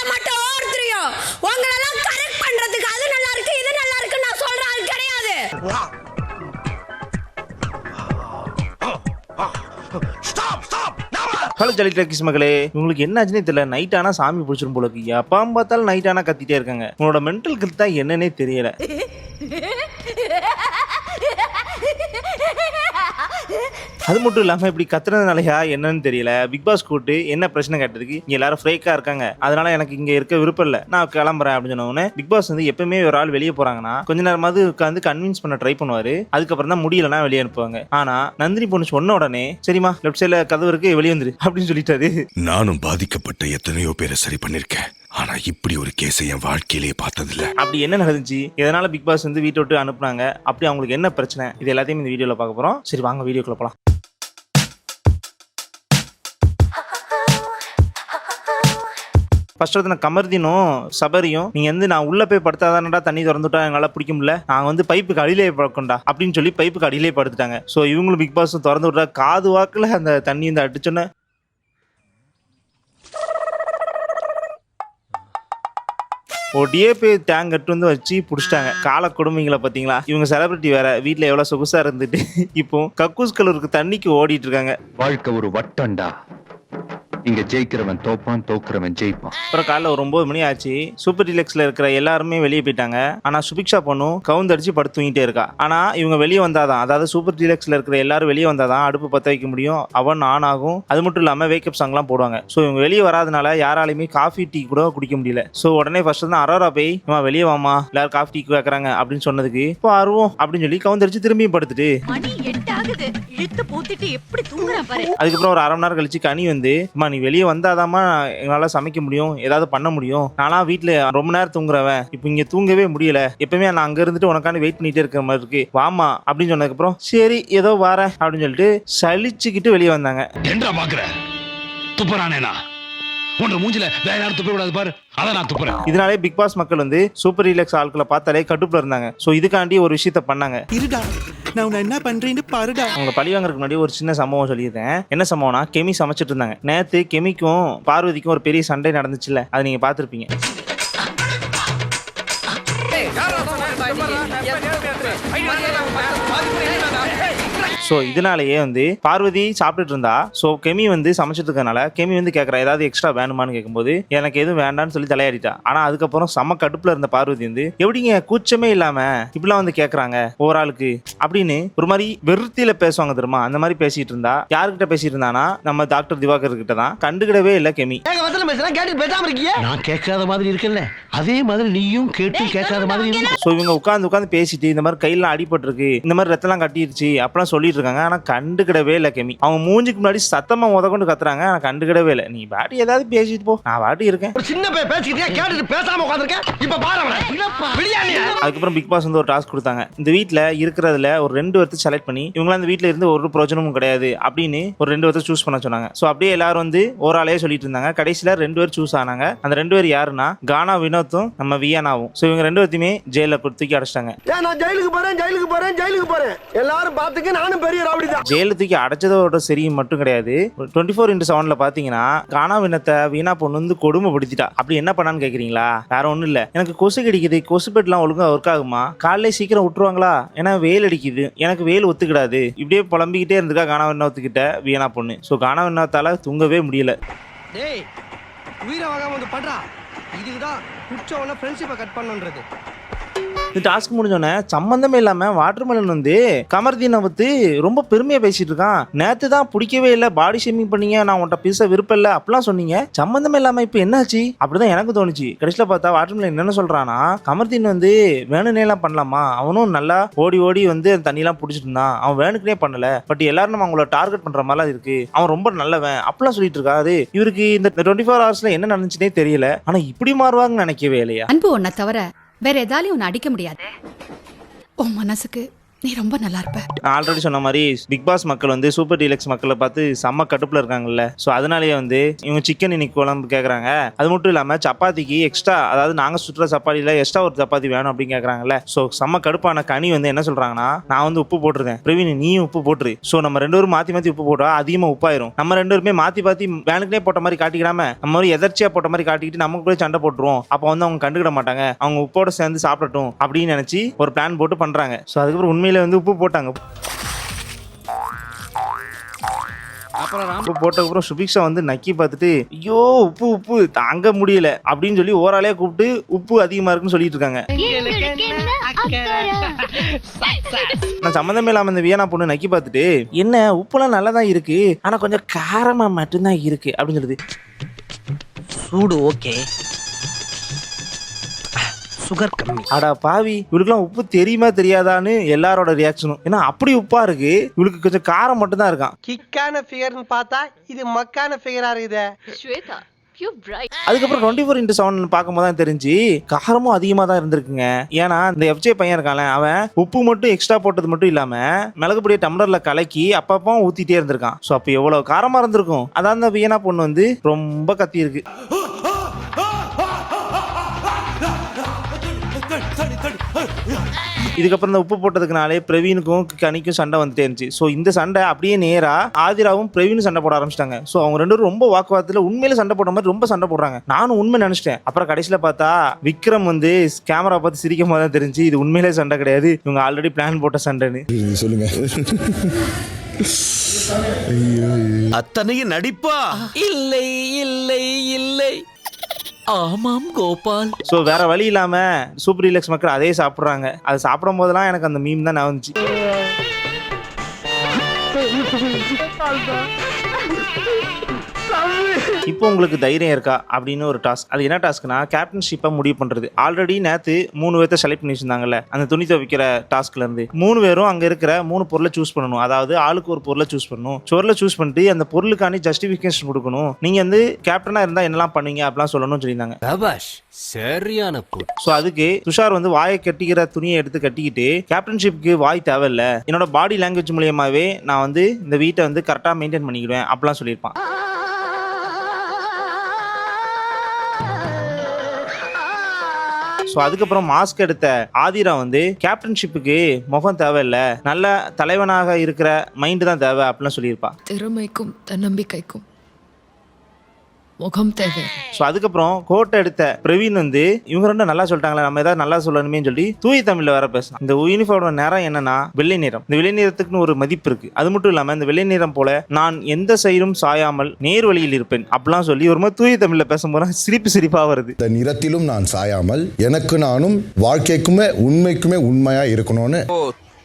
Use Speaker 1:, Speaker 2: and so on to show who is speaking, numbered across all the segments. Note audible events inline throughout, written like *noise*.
Speaker 1: உங்களை மட்டும் ஒருத்தரையும் உங்களெல்லாம் கரெக்ட் பண்றதுக்கு அது நல்லா இருக்கு இது நல்லா இருக்கு நான் சொல்ற ஆள் கிடையாது.
Speaker 2: ஹலோ ஜலி டாக்கிஸ் மகளே உங்களுக்கு என்ன ஆச்சுன்னே தெரியல. நைட் ஆனா சாமி பிடிச்சிரும் போல இருக்கு எப்போ பார்த்தாலும் நைட் ஆனா கத்திட்டே இருக்காங்க. உங்களோட மென்டல் ஹெல்த் தான் என்னன்னே தெரியல. *laughs* அது மட்டும் இல்லாம இப்படி கத்துறதுனாலயா என்னன்னு தெரியல. பிக் பாஸ் கூட்டு என்ன பிரச்சனை கேட்டதுக்கு இங்க எல்லாரும் ஃப்ரேக்கா இருக்காங்க. அதனால எனக்கு இங்க இருக்க விருப்பம் இல்ல. நான் கிளம்புறேன் அப்படின்னு சொன்ன உடனே பிக் பாஸ் வந்து எப்பவுமே ஒரு ஆள் வெளியே போறாங்கன்னா கொஞ்ச நேரமாவது உட்காந்து கன்வின்ஸ் பண்ண ட்ரை பண்ணுவாரு. அதுக்கப்புறம் தான் முடியலன்னா வெளியே அனுப்புவாங்க. ஆனா நந்தினி பொண்ணு சொன்ன உடனே சரிம்மா லெஃப்ட் சைட்ல கதவு இருக்கு வெளியே வந்துரு அப்படின்னு சொல்லிட்டாரு.
Speaker 3: நானும் பாதிக்கப்பட்ட எத்தனையோ பேரை சரி பண்ணிருக்கேன். ஆனா இப்படி ஒரு கேஸை என் வாழ்க்கையிலேயே பார்த்ததில்ல.
Speaker 2: அப்படி என்ன நடந்துச்சு? எதனால பிக் பாஸ் வந்து வீட்டை விட்டு அனுப்புனாங்க? அப்படி அவங்களுக்கு என்ன பிரச்சனை? இது எல்லாத்தையும் இந்த வீடியோல பார்க்க போறோம். சரி வாங்க வீடியோக்குள்ள போலாம். ஃபர்ஸ்ட் வந்து கமர்தினும் சபரியும் நீங்க வந்து நான் உள்ள போய் படுத்தாதானடா தண்ணி திறந்துட்டா எங்களால் பிடிக்க முடியல. நாங்க வந்து பைப்புக்கு அடியிலே படுக்கோண்டா அப்படின்னு சொல்லி பைப்புக்கு அடியிலே படுத்துட்டாங்க. ஸோ இவங்களும் பிக் பாஸும் திறந்து விட்டா காது வாக்கில் அந்த தண்ணி இந்த அடிச்சோன்னே. ஒடியே டிஏபி டேங்க் கட்டு வந்து வச்சு பிடிச்சிட்டாங்க. கால கொடுமைங்களை பார்த்தீங்களா? இவங்க செலிபிரிட்டி வேற வீட்டில் எவ்வளோ சொகுசாக இருந்துட்டு. இப்போ கக்கூஸ் கலருக்கு தண்ணிக்கு ஓடிட்டு இருக்காங்க.
Speaker 4: வாழ்க்கை ஒரு வட்டம்டா. இங்க ஜெயிக்கிறவன் தோப்பான் தோக்குறவன் ஜெயிப்பான்.
Speaker 2: அப்புறம் காலைல ஒரு ஒன்பது மணி ஆச்சு. சூப்பர் டிலக்ஸ்ல இருக்கிற எல்லாருமே வெளியே போயிட்டாங்க. ஆனா சுபிக்ஷா பொண்ணும் கவுந்தடிச்சு படுத்து தூங்கிட்டே இருக்கா. ஆனா இவங்க வெளியே வந்தாதான் அதாவது சூப்பர் டிலக்ஸ்ல இருக்கிற எல்லாரும் வெளியே வந்தாதான் அடுப்பு பத்த வைக்க முடியும். அவன் ஆன் ஆகும். அது மட்டும் இல்லாம வேக்கப் சாங்லாம் போடுவாங்க. ஸோ இவங்க வெளியே வராதனால யாராலையுமே காஃபி டீ கூட குடிக்க முடியல. ஸோ உடனே ஃபர்ஸ்ட் வந்து அரோரா போய் அம்மா வெளியே வாமா எல்லாரும் காஃபி டீ கேட்கறாங்க அப்படின்னு சொன்னதுக்கு இப்போ அருவோம் அப்படின்னு சொல்லி கவுந்தடிச்சு திரும்பியும் படுத்துட்டு.
Speaker 5: மணி எட்டு ஆகுது இழுத்து பூத்திட்டு எப்படி தூங்குறான் பாரு.
Speaker 2: அதுக்கப்புறம் ஒரு அரை மணி நேரம் கழிச்சு கனி வந்து அம்மா நீ வெளியே வந்தாதாம்மா எங்களால் சமைக்க முடியும் ஏதாவது பண்ண முடியும். நான்லாம் வீட்டில் ரொம்ப நேரம் தூங்குறவன். இப்போ இங்கே தூங்கவே முடியல. எப்பவுமே நான் அங்கே இருந்துட்டு உனக்காண்டி வெயிட் பண்ணிட்டே இருக்கிற மாதிரி இருக்கு. வாமா அப்படின்னு சொன்னதுக்கப்புறம் சரி ஏதோ வரேன் அப்படின்னு சொல்லிட்டு சலிச்சுக்கிட்டு வெளியே வந்தாங்க.
Speaker 6: என்னடா பாக்குற? துப்புறானேனா உன்ற மூஞ்சில வேற யாரும் துப்ப கூடாது பாரு அதான் நான் துப்புறேன்
Speaker 2: இதனாலே பிக் பாஸ் மக்கள் வந்து சூப்பர் ரீலக்ஸ் ஆட்களை பார்த்தாலே கடுப்புல இருந்தாங்க ஸோ இதுக்காண்டி ஒரு விஷயத்த பண்ணாங்க
Speaker 7: இருடா நான் உன்னை என்ன பண்றேன்னு பாருடா
Speaker 2: அவங்க பழி வாங்குறதுக்கு முன்னாடி ஒரு சின்ன சம்பவம் சொல்லியிருந்தேன் என்ன சம்பவம்னா கெமி சமைச்சிட்டு இருந்தாங்க நேத்து கெமிக்கும் பார்வதிக்கும் ஒரு பெரிய சண்டை நடந்துச்சுல்ல அதை நீங்க பார்த்துருப்பீங்க ஸோ இதனாலேயே வந்து பார்வதி சாப்பிட்டுட்டு இருந்தா ஸோ கெமி வந்து சமைச்சிட்டு இருக்கனால கெமி வந்து கேட்குறா ஏதாவது எக்ஸ்ட்ரா வேணுமான்னு கேட்கும்போது எனக்கு எதுவும் வேண்டாம்னு சொல்லி தலையாடிட்டா ஆனால் அதுக்கப்புறம் செம்ம கடுப்புல இருந்த பார்வதி வந்து எப்படிங்க கூச்சமே இல்லாம இப்படிலாம் வந்து கேட்குறாங்க ஒவ்வொரு ஆளுக்கு? அப்படின்னு ஒரு மாதிரி வெறுத்தியில பேசுவாங்க தெரியுமா? அந்த மாதிரி பேசிட்டு இருந்தா யாருக்கிட்ட பேசிட்டு இருந்தானா நம்ம டாக்டர் திவாகர் கிட்ட தான். கண்டுக்கிடவே இல்லை கெமி.
Speaker 8: நான் கேட்காத மாதிரி இருக்கல அதே மாதிரி நீயும் கேட்டு கேட்காத மாதிரி.
Speaker 2: ஸோ இவங்க உட்காந்து உட்காந்து பேசிட்டு இந்த மாதிரி கையெல்லாம் அடிபட்டிருக்கு இந்த மாதிரி ரத்தம்லாம் கட்டிருச்சு அப்படிலாம் சொல்லிட்டு இருக்காங்க ஆனா கண்டுக்கிடவே இல்லை கெமி. அவங்க மூஞ்சிக்கு முன்னாடி சத்தமா முத கொண்டு கத்துறாங்க. ஆனா கண்டுக்கிடவே இல்லை. நீ பாட்டி ஏதாவது பேசிட்டு போ. நான் பாட்டி இருக்கேன்.
Speaker 8: ஒரு சின்ன பையன் பேசிக்கிட்டே கேட்டுட்டு பேசாம உட்காந்துருக்கேன் இப்ப
Speaker 2: அதுக்கப்புறம் பிக் பாஸ் வந்து ஒரு டாஸ்க் கொடுத்தாங்க. இந்த வீட்டில் இருக்கிறதுல ஒரு ரெண்டு பேர்த்து செலக்ட் பண்ணி இவங்களாம் இந்த வீட்டில் இருந்து ஒரு பிரயோஜனமும் கிடையாது அப்படின்னு ஒரு ரெண்டு பேர்த்த சூஸ் பண்ண சொன்னாங்க. ஸோ அப்படியே எல்லாரும் வந்து ஒரு ஆளையே சொல்லிட்டு இருந்தாங்க. கடைசியில் ரெண்டு பேர் சூஸ் ஆனாங்க. அந்த ரெண்டு பேர் யாருன்னா கானா வினோத்தும் நம்ம வியானாவும். ஸோ இவங்க ரெண்டு பேர்த்தையுமே ஜெயிலில் தூக்கி அடைச்சிட்டாங்க.
Speaker 7: நான் ஜெயிலுக்கு போறேன்? ஜெயிலுக்கு போறேன்? ஜெயிலுக்கு போறேன். எல்லாரும் பாத்துக்க நானும் பெரிய ரவுடி தான்
Speaker 2: ஜெயில தூக்கி அடைச்சதோட சரி மட்டும் கிடையாது. டுவெண்ட்டி ஃபோர் இன்ட்டு செவன்ல பாத்தீங்கன்னா கானா வினத்தை வீணா பொண்ணு வந்து கொடுமைப்படுத்திட்டா. அப்படி என்ன பண்ணான்னு கேக்குறீங்களா? வேற ஒண்ணும் இல்ல. எனக்கு கொசு கடிக்குது கொசு பெட்லாம் ஒழுங்கா ஒர்க் ஆகுமா? காலையில சீக்கிரம் விட்டுருவாங்களா? ஏன்னா வெயில் அடிக்குது. எனக்கு வெயில் ஒத்துக்கிடாது. இப்படியே புலம்பிக்கிட்டே இருந்துக்கா கானா வினோத்துக்கிட்ட வீணா பொண்ணு. ஸோ கானா வினோத்தால தூங்கவே முடியல.
Speaker 7: டேய் உயிரை வாங்காம வந்து பண்றா இதுதான் குச்சவன ஃப்ரெண்ட்ஷிப்பை கட் பண்ணுன்றது.
Speaker 2: இந்த டாஸ்க் முடிஞ்சோடனே சம்மந்தமே இல்லாம வாட்டர்மெலன் வந்து கமர்தீனை பத்தி ரொம்ப பெருமையா பேசிட்டு இருக்கான். நேத்து தான் பிடிக்கவே இல்லை பாடி ஷேமிங் பண்ணீங்க நான் உன்ட்ட பேச விருப்பம் இல்லை அப்படிலாம் சொன்னீங்க. சம்மந்தமே இல்லாம இப்போ என்னாச்சு? அப்படிதான் எனக்கு தோணுச்சு. கடைசியில பார்த்தா வாட்டர்மெலன் என்னென்ன சொல்றானா கமர்தீன் வந்து வேணுனே எல்லாம் பண்ணலாமா? அவனும் நல்லா ஓடி ஓடி வந்து அந்த தண்ணியெல்லாம் பிடிச்சிட்டு இருந்தான். அவன் வேணுக்குனே பண்ணல. பட் எல்லாரும் நம்ம அவங்கள டார்கெட் பண்ற மாதிரிலாம் இருக்கு. அவன் ரொம்ப நல்லவன். அப்படிலாம் சொல்லிட்டு இருக்காரு. இவருக்கு இந்த டுவெண்ட்டி ஃபோர் ஹவர்ஸ்ல என்ன நடந்துச்சுனே தெரியல. ஆனா இப்படி மாறுவாங்கன்னு நினைக்கவே இல்லையா?
Speaker 5: அன்பு உன்னை தவிர வேற எதாலையும் உன்னை அடிக்க முடியாது. உன் மனசுக்கு
Speaker 9: நீ ரொம்ப நல்லா இருப்ப
Speaker 2: நான் ஆல்ரெடி சொன்ன மாதிரி பிக் பாஸ் மக்கள் வந்து சூப்பர் டீலக்ஸ் மக்களை பார்த்து செம்ம கடுப்புல இருக்காங்கல்ல. ஸோ அதனாலேயே வந்து இவங்க சிக்கன் இன்னைக்கு குழம்பு கேட்குறாங்க அது மட்டும் இல்லாமல் சப்பாத்திக்கு எக்ஸ்ட்ரா அதாவது நாங்கள் சுற்றுற சப்பாத்தியில் எக்ஸ்ட்ரா ஒரு சப்பாத்தி வேணும் அப்படின்னு கேட்குறாங்கல்ல ஸோ செம்ம கடுப்பான கனி வந்து என்ன சொல்கிறாங்கன்னா நான் வந்து உப்பு போட்டிருக்கேன். பிரவீன் நீயும் உப்பு போட்டுரு. ஸோ நம்ம ரெண்டு பேரும் மாற்றி மாற்றி உப்பு போட்டால் அதிகமாக உப்பாயிரும். நம்ம ரெண்டு பேருமே மாற்றி மாற்றி வேனுக்குனே போட்ட மாதிரி காட்டிக்கிடாம நம்ம மாதிரி எதர்ச்சியாக போட்ட மாதிரி காட்டிக்கிட்டு நமக்குள்ளே சண்டை போட்டுருவோம். அப்போ வந்து அவங்க கண்டுக்கிட மாட்டாங்க. அவங்க உப்போட சேர்ந்து சாப்பிடட்டும் அப்படின்னு நினச்சி ஒரு பிளான் போட்டு பண்ணுறாங்க ஸோ அதுக்கப்புறம் உண்மையில வந்து உப்பு போட்டாங்க. உப்பு போட்டதுக்கப்புறம் சுபிக்ஷா வந்து நக்கி பார்த்துட்டு ஐயோ உப்பு உப்பு தாங்க முடியல. அப்படின்னு சொல்லி ஓராளே கூப்பிட்டு உப்பு அதிகமா இருக்குன்னு சொல்லிட்டு இருக்காங்க. நான் சம்மந்தமே இல்லாம இந்த வியனா பொண்ணு நக்கி பார்த்துட்டு என்ன உப்புலாம் நல்லா தான் இருக்கு ஆனா கொஞ்சம் காரமா மட்டும்தான் இருக்கு அப்படின்னு சொல்லுது.
Speaker 7: சூடு ஓகே. சுகர் கம்மி.
Speaker 2: அடா பாவி இவளுக்குலாம் உப்பு தெரியுமா தெரியாதான்னு எல்லாரோட ரியாக்ஷனும் ஏன்னா அப்படி உப்பா இருக்கு இவளுக்கு கொஞ்சம் காரம் மட்டும் தான் இருக்கான்
Speaker 7: கிக்கான ஃபிகர்னு பார்த்தா இது மக்கான ஃபிகரா இருக்குதே
Speaker 5: ஸ்வேதா
Speaker 2: அதுக்கப்புறம் டுவெண்ட்டி ஃபோர் இன்ட்டு செவன் பார்க்கும்போது தான் தெரிஞ்சு காரமும் அதிகமாக தான் இருந்திருக்குங்க. ஏன்னா இந்த எஃப்ஜே பையன் இருக்கான்ல அவன் உப்பு மட்டும் எக்ஸ்ட்ரா போட்டது மட்டும் இல்லாமல் மிளகுபடியை டம்ளரில் கலக்கி அப்பப்போ ஊற்றிட்டே இருந்திருக்கான். ஸோ அப்போ எவ்வளோ காரமாக இருந்திருக்கும்? அதான் அந்த வியனா பொண்ணு வந்து ரொம்ப கத்தி இருக்கு இதுக்கப்புறம் இந்த உப்பு போட்டதுக்குனாலே பிரவீனுக்கும் கனிக்கும் சண்டை வந்துட்டே இருந்துச்சு. ஸோ இந்த சண்டை அப்படியே நேரா ஆதிராவும் பிரவீனும் சண்டை போட ஆரம்பிச்சிட்டாங்க. ஸோ அவங்க ரெண்டு பேரும் ரொம்ப வாக்குவாதத்தில் உண்மையில சண்டை போடுற மாதிரி ரொம்ப சண்டை போடுறாங்க. நானும் உண்மை நினைச்சிட்டேன். அப்புறம் கடைசியில் பார்த்தா விக்ரம் வந்து கேமரா பார்த்து சிரிக்கும் போது தான் தெரிஞ்சு இது உண்மையிலே சண்டை கிடையாது. இவங்க ஆல்ரெடி பிளான் போட்ட சண்டைன்னு.
Speaker 3: சொல்லுங்க.
Speaker 8: அத்தனையும் நடிப்பா?
Speaker 10: இல்லை. ஆமாம் கோபால்.
Speaker 2: ஸோ வேற வழி இல்லாம சூப்பர் டீலக்ஸ் மக்கள் அதே சாப்பிட்றாங்க. அது சாப்பிடும் போதெல்லாம் எனக்கு அந்த மீம் தான் நான் வந்துச்சு. *laughs* இப்போ உங்களுக்கு தைரியம் இருக்கா அப்படின்னு ஒரு டாஸ்க் அது என்ன டாஸ்க்னா கேப்டன்ஷிப்பை முடிவு பண்றது. ஆல்ரெடி நேத்து மூணு பேர்த்த செலக்ட் பண்ணி வச்சிருந்தாங்கல்ல அந்த துணி துவைக்கிற டாஸ்க்ல இருந்து. மூணு பேரும் அங்க இருக்கிற மூணு பொருளை சூஸ் பண்ணணும். அதாவது ஆளுக்கு ஒரு பொருளை சூஸ் பண்ணணும். பொருளை சூஸ் பண்ணிட்டு அந்த பொருளுக்கான ஜஸ்டிஃபிகேஷன் கொடுக்கணும். நீங்க வந்து கேப்டனா இருந்தா என்னெல்லாம் பண்ணீங்க அப்படிலாம் சொல்லணும்னு சொல்லியிருந்தாங்க.
Speaker 10: சரியான
Speaker 2: ஸோ அதுக்கு துஷார் வந்து வாயை கட்டிக்கிற துணியை எடுத்து கட்டிக்கிட்டு கேப்டன்ஷிப்க்கு வாய் தேவையில்ல. என்னோட பாடி லாங்குவேஜ் மூலியமாவே நான் வந்து இந்த வீட்டை வந்து கரெக்டாக மெயின்டைன் பண்ணிக்கிடுவேன் அப்படிலாம் சொல்லியிருப்பான். ஸோ அதுக்கப்புறம் மாஸ்க் எடுத்த ஆதிரா வந்து கேப்டன்ஷிப்புக்கு முகம் தேவையில்லை. நல்ல தலைவனாக இருக்கிற மைண்டு தான் தேவை அப்படிலாம் சொல்லியிருப்பா.
Speaker 9: திறமைக்கும் தன்னம்பிக்கைக்கும். முகம் தேவை
Speaker 2: ஸோ அதுக்கப்புறம் கோட்டை எடுத்த பிரவீன் வந்து இவங்க ரெண்டும் நல்லா சொல்லிட்டாங்களே நம்ம ஏதாவது நல்லா சொல்லணுமே சொல்லி தூய் தமிழ்ல வேற பேசலாம் இந்த யூனிஃபார்மோட நேரம் என்னன்னா வெள்ளை நிறம். இந்த வெள்ளை நிறத்துக்குன்னு ஒரு மதிப்பு இருக்கு. அது மட்டும் இல்லாம இந்த வெள்ளை நிறம் போல நான் எந்த சைடும் சாயாமல் நேர் வழியில் இருப்பேன். அப்படிலாம் சொல்லி ஒரு மாதிரி தூய் தமிழ்ல பேசும்போது சிரிப்பு சிரிப்பா வருது.
Speaker 3: இந்த நிறத்திலும் நான் சாயாமல் எனக்கு நானும் வாழ்க்கைக்குமே உண்மைக்குமே உண்மையா இருக்கணும்னு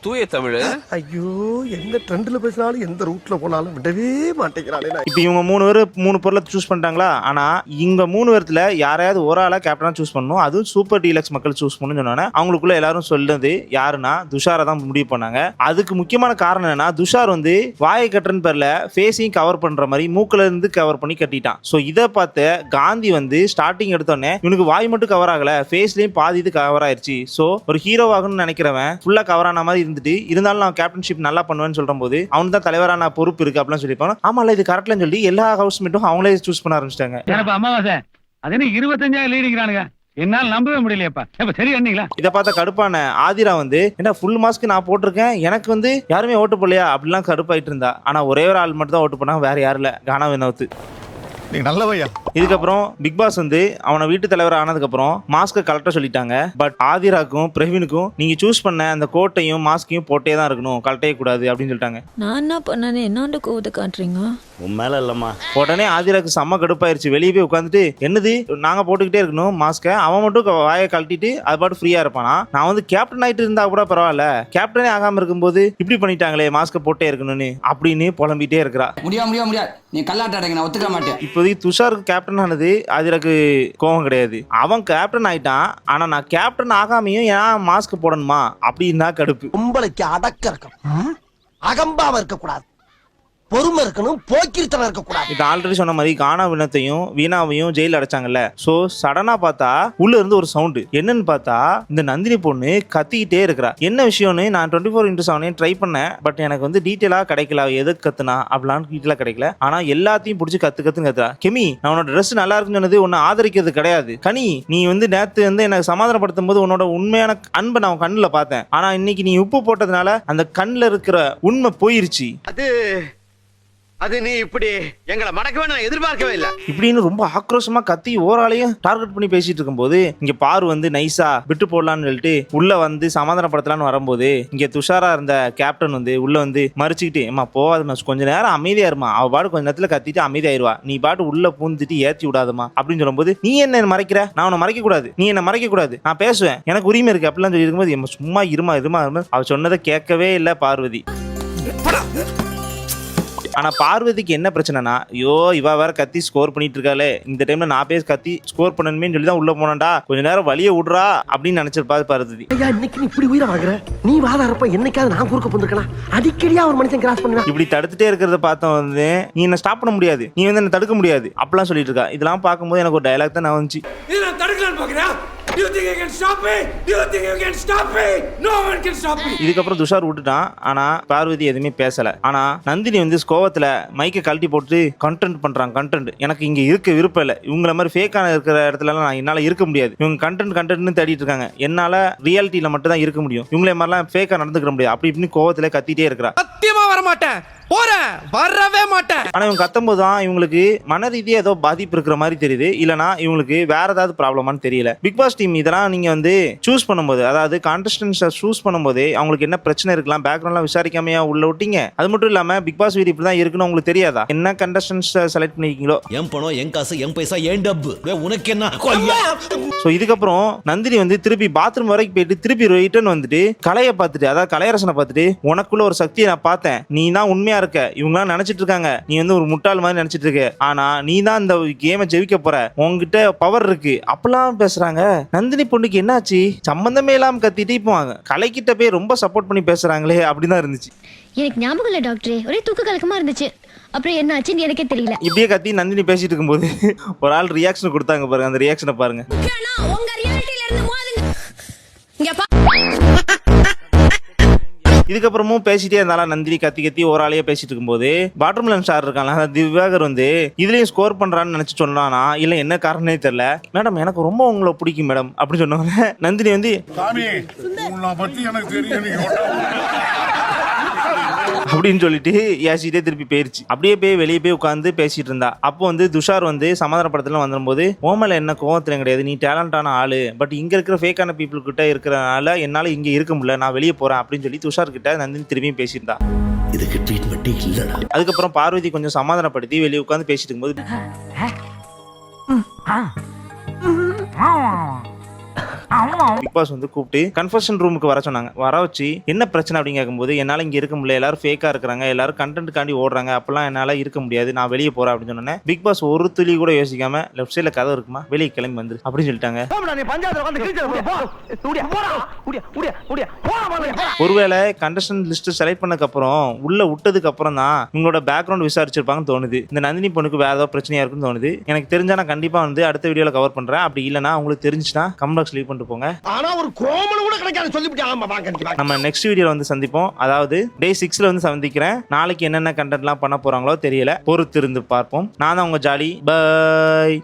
Speaker 10: தூய தமிழ்.
Speaker 7: ஐயோ எந்த ட்ரெண்ட்ல பேசினாலும் எந்த ரூட்ல போனாலும் விடவே மாட்டேங்கிறானே.
Speaker 2: இப்போ இவங்க மூணு பேர் மூணு பொருளை சூஸ் பண்ணிட்டாங்களா? ஆனா இங்க மூணு பேர்த்துல யாரையாவது ஒரு ஆளா கேப்டனா சூஸ் பண்ணணும். அதுவும் சூப்பர் டீலக்ஸ் மக்கள் சூஸ் பண்ணணும்னு சொன்னாங்க அவங்களுக்குள்ள எல்லாரும் சொல்லுது யாருன்னா துஷாரை தான் முடிவு பண்ணாங்க. அதுக்கு முக்கியமான காரணம் என்னன்னா துஷார் வந்து வாயை கட்டுறன்னு பேர்ல ஃபேஸையும் கவர் பண்ற மாதிரி மூக்குல இருந்து கவர் பண்ணி கட்டிட்டான். ஸோ இதை பார்த்து காந்தி வந்து ஸ்டார்டிங் எடுத்தோடனே இவனுக்கு வாய் மட்டும் கவர் ஆகல ஃபேஸ்லயும் பாதி இது கவர் ஆயிருச்சு. ஸோ ஒரு ஹீரோ ஆகணும்னு நினைக்கிறவன் ஃபுல்லா கவர் ஆன மாதிரி இருந்துட்டு இருந்தாலும் நான் கேப்டன்ஷிப் நல்லா பண்ணுவேன்னு சொல்ற போது அவனுக்கு தான் தலைவரான பொறுப்பு இருக்கு அப்படின்னு சொல்லிப்பாங்க ஆமால இது கரெக்ட்லன்னு சொல்லி எல்லா ஹவுஸ்மேட்டும் அவங்களே சூஸ் பண்ண ஆரம்பிச்சிட்டாங்க.
Speaker 6: அமாவாசை? அது இருபத்தஞ்சாயிரம் லீடிங்கிறானுங்க என்னால நம்பவே முடியலையப்பா. எப்ப சரி வந்தீங்களா
Speaker 2: இதை பார்த்த கடுப்பான ஆதிரா வந்து என்ன ஃபுல் மாஸ்க் நான் போட்டிருக்கேன். எனக்கு வந்து யாருமே ஓட்டு போடலையா? அப்படிலாம் கடுப்பாயிட்டு இருந்தா. ஆனா ஒரே ஒரு ஆள் மட்டும் தான் ஓட்டு பண்ணா வேற யாரும் இல்ல. கானா வினோத்
Speaker 3: நீ நல்லவையா
Speaker 2: இதுக்கப்புறம் பிக் பாஸ் வந்து அவனை வீட்டு தலைவர் ஆனதுக்கப்புறம் மாஸ்க்கை கலெக்டாக சொல்லிட்டாங்க. பட் ஆதிராக்கும் பிரவீனுக்கும் நீங்க சூஸ் பண்ண அந்த கோட்டையும் மாஸ்கையும் போட்டே தான் இருக்கணும். கலட்டே கூடாது அப்படின்னு சொல்லிட்டாங்க.
Speaker 1: நான் என்ன பண்ணனே? என்னாண்டு கோவத்தை காட்டுறீங்க?
Speaker 8: உன் மேல இல்லம்மா.
Speaker 2: உடனே ஆதிராக்கு செம்ம கடுப்பாயிருச்சு. வெளியே போய் உட்காந்துட்டு என்னது? நாங்க போட்டுக்கிட்டே இருக்கணும் மாஸ்க்கை அவன் மட்டும் க- வாயை கழட்டிட்டு அது பாட்டு ஃப்ரீயா இருப்பானா? நான் வந்து கேப்டன் ஆயிட்டு இருந்தா கூட பரவாயில்ல. கேப்டனே ஆகாம இருக்கும்போது இப்படி பண்ணிட்டாங்களே மாஸ்க்கை போட்டே இருக்கணும்னு அப்படின்னு புலம்பிட்டே இருக்கிறா.
Speaker 10: முடியாது முடியாது முடியாது. நீ கல்லாட்டாடுங்க நான் ஒத்துக்க மாட்டேன்.
Speaker 2: இப்போதைக்கு துஷாருக்கு கேப்டன் ஆனது அது எனக்கு கோவம் கிடையாது. அவன் கேப்டன் ஆயிட்டான் ஆனா நான் கேப்டன் ஆகாமையும் ஏன் மாஸ்க் போடணுமா? அப்படின்னு தான் கடுப்பு.
Speaker 7: உங்களுக்கு அடக்க இருக்கும் அகம்பாவ இருக்க கூடாது
Speaker 8: பொறுமை இருக்கணும் போக்கிருத்தனம் இருக்க கூடாது
Speaker 2: இது ஆல்ரெடி சொன்ன மாதிரி கானா வினத்தையும் வீணாவையும் ஜெயில அடைச்சாங்கல்ல. சோ சடனா பார்த்தா உள்ள இருந்து ஒரு சவுண்டு என்னன்னு பார்த்தா இந்த நந்தினி பொண்ணு கத்திக்கிட்டே இருக்கிறா. என்ன விஷயம்னு நான் டுவெண்ட்டி ஃபோர் இன்ட்டு செவனையும் ட்ரை பண்ணேன். பட் எனக்கு வந்து டீட்டெயிலா கிடைக்கல. எதுக்கு கத்துனா அப்படிலாம் டீட்டெயிலா கிடைக்கல. ஆனா எல்லாத்தையும் பிடிச்சி கத்து கத்துன்னு கத்துறா. கெமி நான் உன்னோட ட்ரெஸ் நல்லா இருக்குன்னு சொன்னது உன்னை ஆதரிக்கிறது கிடையாது. கனி நீ வந்து நேத்து வந்து எனக்கு சமாதானப்படுத்தும் போது உன்னோட உண்மையான அன்பை நான் கண்ணுல பார்த்தேன். ஆனா இன்னைக்கு நீ உப்பு போட்டதுனால அந்த கண்ணுல இருக்கிற உண்மை போயிருச்சு.
Speaker 8: அது அது நீ இப்படி எங்களை மடக்கவே நான் எதிர்பார்க்கவே இல்ல.
Speaker 2: இப்படின்னு ரொம்ப ஆக்ரோஷமா கத்தி ஓராளையும் டார்கெட் பண்ணி பேசிட்டு இருக்கும்போது இங்க பாரு வந்து நைஸா விட்டு போடலாம்னு சொல்லிட்டு உள்ள வந்து சமாதானப்படுத்தலாம்னு வரும்போது இங்க துஷாரா இருந்த கேப்டன் வந்து உள்ள வந்து மறிச்சுக்கிட்டு ஏமா போகாதம்மா கொஞ்ச நேரம் அமைதியா இருமா அவ பாட்டு கொஞ்ச நேரத்துல கத்திட்டு அமைதியாயிருவா. நீ பாட்டு உள்ள பூந்துட்டு ஏத்தி விடாதமா அப்படின்னு சொல்லும்போது நீ என்ன என்னை மறைக்கிற? நான் உன்னை மறைக்க கூடாது நீ என்ன மறைக்க கூடாது நான் பேசுவேன். எனக்கு உரிமை இருக்கு. அப்படிலாம் சொல்லி இருக்கும்போது சும்மா இருமா இருமா இருமா அவ சொன்னதை கேட்கவே இல்லை பார்வதி. ஆனா பார்வதிக்கு என்ன பிரச்சனைனா ஐயோ இவ வேற கத்தி ஸ்கோர் பண்ணிட்டு இருக்காளே இந்த டைம்ல நான் பேசி கத்தி ஸ்கோர் பண்ணணுமே சொல்லி தான் உள்ள போனேன்டா. கொஞ்ச நேரம் வழிய விடுறா அப்படின்னு நினைச்சிருப்பா பார்வதி.
Speaker 8: ஐயா இன்னைக்கு நீ இப்படி உயிரை வாங்குற நீ வாதாரப்ப என்னைக்காவது நான் குறுக்க போந்துருக்கா அடிக்கடியா ஒரு மனுஷன் கிராஸ் பண்ணுவேன்
Speaker 2: இப்படி தடுத்துட்டே இருக்கிறத பார்த்தோம் வந்து நீ என்ன ஸ்டாப் பண்ண முடியாது. நீ வந்து என்ன தடுக்க முடியாது. அப்படிலாம் சொல்லிட்டு இருக்கா. இதெல்லாம் பார்க்கும்போது எனக்கு ஒரு டயலாக் தான் நான் வந்துச்சு.
Speaker 7: இது நான் தடுக்கலாம்னு பாக்குறேன் You think you can stop me? You think you can stop me? No one can stop me.
Speaker 2: இதுக்கப்புறம் துஷார் விட்டுட்டான். ஆனா பார்வதி எதுவுமே பேசல. ஆனா நந்தினி வந்து கோவத்துல மைக்கை கழட்டி போட்டு கண்டென்ட் பண்றாங்க கண்டென்ட் எனக்கு இங்க இருக்க விருப்பம் இல்லை. இவங்கள மாதிரி ஃபேக்கான இருக்கிற இடத்துல நான் என்னால இருக்க முடியாது. இவங்க கண்டென்ட் கண்டென்ட்னு தேடிட்டு இருக்காங்க. என்னால ரியாலிட்டியில மட்டும் தான் இருக்க முடியும். இவங்கள மாதிரிலாம் ஃபேக்கா நடந்துக்கிற முடியாது. அப்படி இப்படின்னு கோவத்துல கத்திட்டே இருக்கிறா
Speaker 7: சத்தியமா வர மாட்டேன் போறேன் வரவே மாட்டேன்.
Speaker 2: ஆனா இவங்க கத்தும்போது தான் இவங்களுக்கு மன ரீதியா ஏதோ பாதிப்பு இருக்கிற மாதிரி தெரியுது. இல்லனா இவங்களுக்கு வேற ஏதாவது ப்ராப்ளமான்னு தெரியல. பிக் பாஸ் டீம் இதெல்லாம் நீங்க வந்து சூஸ் பண்ணும்போது அதாவது கான்டெஸ்டன்ஸை சூஸ் பண்ணும்போது அவங்களுக்கு என்ன பிரச்சனை இருக்கலாம் பேக்ரவுண்ட்லாம் விசாரிக்காமையா உள்ள விட்டீங்க? அது மட்டும் இல்லாம பிக் பாஸ் வீடு இப்படி தான் இருக்குன்னு உங்களுக்கு தெரியாதா? என்ன கண்டஸ்டன்ஸ் செலக்ட் பண்ணிருக்கீங்களோ?
Speaker 10: என் பணம் என் காசு என் பைசா என் டப்பு. உனக்கு என்ன?
Speaker 2: ஸோ இதுக்கப்புறம் நந்தினி வந்து திருப்பி பாத்ரூம் வரைக்கும் போயிட்டு திருப்பி ரிட்டர்ன் வந்துட்டு கலையை பார்த்துட்டு அதாவது கலையரசனை பார்த்துட்டு உனக்குள்ள ஒரு சக்தியை நான் பார்த்தேன். நீ தான் உண்மையா இருக்க. இவங்கலாம் நினைச்சிட்டு இருக்காங்க. நீ வந்து ஒரு முட்டாள் மாதிரி நினைச்சிட்டு இருக்க. ஆனா நீ தான் இந்த கேமை ஜெயிக்க போற. உன்கிட்ட பவர் இருக்கு. அப்பெல்லாம் பேசுறாங்க. நந்தினி பொண்ணுக்கு என்னாச்சு? சம்பந்தமே இல்லாம கத்திட்டு இப்போ கலைக்கிட்ட போய் ரொம்ப சப்போர்ட் பண்ணி பேசுறாங்களே அப்படிதான் இருந்துச்சு.
Speaker 1: எனக்கு ஞாபகம் இல்ல டாக்டரே ஒரே தூக்க கலக்கமா இருந்துச்சு. அப்புறம் என்ன ஆச்சுன்னு எனக்கே தெரியல.
Speaker 2: இப்படியே கத்தி நந்தினி பேசிட்டு இருக்கும்போது ஒரு ஆள் ரியாக்ஷன் கொடுத்தாங்க பாருங்க. அந்த ரியாக்ஷனை பாருங்க.
Speaker 1: இங்க
Speaker 2: இதுக்கப்புறமும் பேசிட்டே இருந்தாலும் நந்தினி கத்தி கத்தி ஒரு ஆளையே பேசிட்டு இருக்கும்போது பாட்ரூம்ல ஸ்டார் இருக்காங்க அந்த வந்து இதுலயும் ஸ்கோர் பண்றான்னு நினைச்சு சொன்னானா? இல்ல என்ன காரணமே தெரியல. மேடம் எனக்கு ரொம்ப உங்களை பிடிக்கும் மேடம். அப்படின்னு சொன்னாங்க நந்தினி வந்து
Speaker 3: எனக்கு தெரியும்
Speaker 2: அப்படின்னு சொல்லிட்டு ஏசிட்டே திருப்பி போயிருச்சு. அப்படியே போய் வெளியே போய் உட்காந்து பேசிட்டு இருந்தா. அப்போ வந்து துஷார் வந்து சமாதானப்படத்துல வந்தும்போது ஓமல என்ன கோவத்திலும் கிடையாது. நீ டேலண்டான ஆளு. பட் இங்க இருக்கிற ஃபேக்கான பீப்புள் கிட்ட இருக்கிறனால என்னால இங்க இருக்க முடியல. நான் வெளியே போறேன். அப்படின்னு சொல்லி துஷார் கிட்ட நந்தினி திரும்பியும் பேசியிருந்தா
Speaker 8: இதுக்கு ட்ரீட்மெண்ட் இல்லடா.
Speaker 2: அதுக்கப்புறம் பார்வதி கொஞ்சம் சமாதானப்படுத்தி வெளியே உட்காந்து பேசிட்டு இருக்கும்போது பிக் பாஸ் வந்து கூப்பிட்டு கன்ஃபர்ஷன் ரூமுக்கு வர சொன்னாங்க. வர வச்சு என்ன பிரச்சனை? அப்படின்னு கேட்கும்போது என்னால இங்க இருக்க முடியல. எல்லாரும் ஃபேக்கா இருக்கிறாங்க. எல்லாரும் கண்டென்ட் காண்டி ஓடுறாங்க. அப்பெல்லாம் என்னால இருக்க முடியாது. நான் வெளியே போறேன். அப்படின்னு சொன்னேன் பிக் பாஸ் ஒரு துளி கூட யோசிக்காம லெஃப்ட் சைட்ல கதை இருக்குமா? வெளியே கிளம்பி வந்து அப்படின்னு சொல்லிட்டாங்க. ஒருவேளை கண்டஸ்டன்ட் லிஸ்ட் செலக்ட் பண்ணதுக்கு அப்புறம் உள்ள விட்டதுக்கு அப்புறம் தான் உங்களோட பேக்ரவுண்ட் விசாரிச்சிருப்பாங்கன்னு தோணுது. இந்த நந்தினி பொண்ணுக்கு வேற ஏதாவது பிரச்சனையா இருக்குன்னு தோணுது. எனக்கு தெரிஞ்சா நான் கண்டிப்பா வந்து அடுத்த வீடியோல கவர் பண்றேன். அப்படி இல்லைன்னா உங்களுக்கு தெரிஞ்சுச்சுன்னா கமெண்ட் லீவ் பண்ணிட்டு போங்க
Speaker 8: ஆனா ஒரு கோமணம் கூட கிடைக்காது. சொல்லிவிட்டு ஆமா வாங்க.
Speaker 2: நம்ம நெக்ஸ்ட் வீடியோல வந்து சந்திப்போம். அதாவது டே சிக்ஸ்ல வந்து சந்திக்கிறேன். நாளைக்கு என்னென்ன கண்டென்ட்லாம் பண்ண போறாங்களோ தெரியல. பொறுத்திருந்து பார்ப்போம். நான் தான் உங்க ஜாலி. பை